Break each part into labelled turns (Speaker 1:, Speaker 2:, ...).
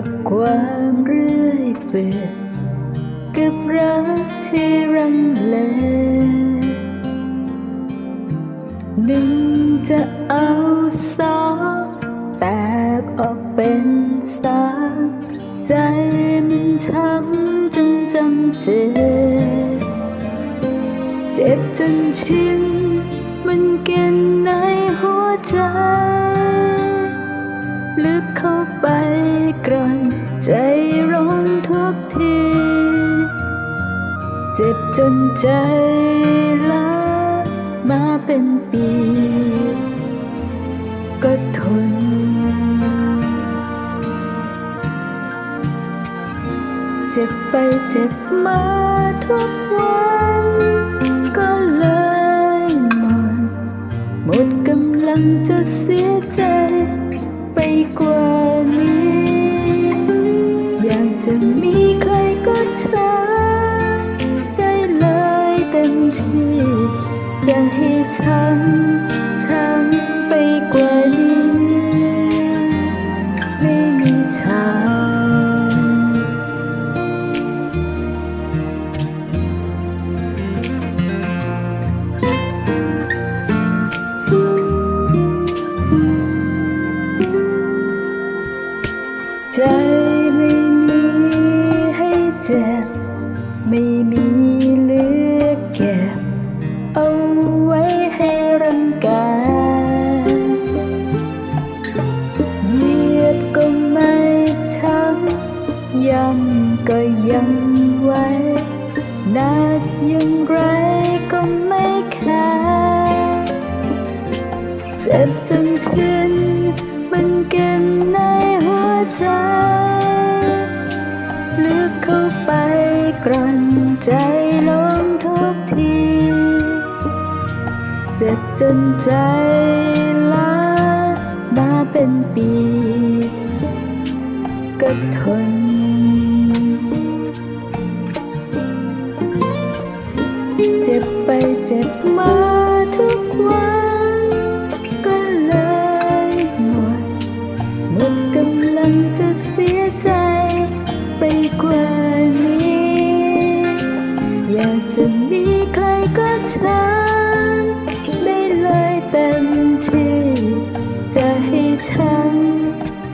Speaker 1: กับความเรื่อยเปื่อยกับรักที่รังเลหนึ่งจะเอาสองแตกออกเป็นสามใจมันช้ำจนจำเจ็บเจ็บจนชินมันกินในหัวใจ ลึกเข้าไปกร่อนใจร้อนทุกที เจ็บจนใจล้ามาเป็นปี ก็ทน เจ็บไปเจ็บมาทุกวัน ก็เลยหมดหมดกำลังจะเสียใจ กว่านี้ อยากจะมีใครก็เธอได้เลยเต็มที่ จะให้ทำทำไปกว่า อยังไรก็ไม่แคร์เจ็บจนชินมันเก็บในหัวใจลึกเข้าไปกร่นใจลงทุกที เจ็บจนใจล้ามาเป็นปี ก็ทน จะมีใครก็ฉันได้เลยเต็มที่ จะให้ฉัน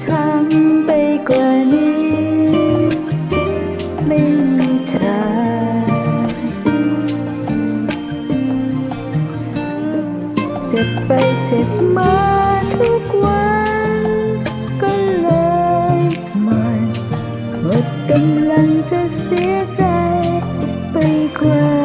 Speaker 1: ทำไปกว่านี้ ไม่มีทางเจ็บไปเจ็บมาทุกวันก็เลยหมดหมดกำลังจะเสียใจ close.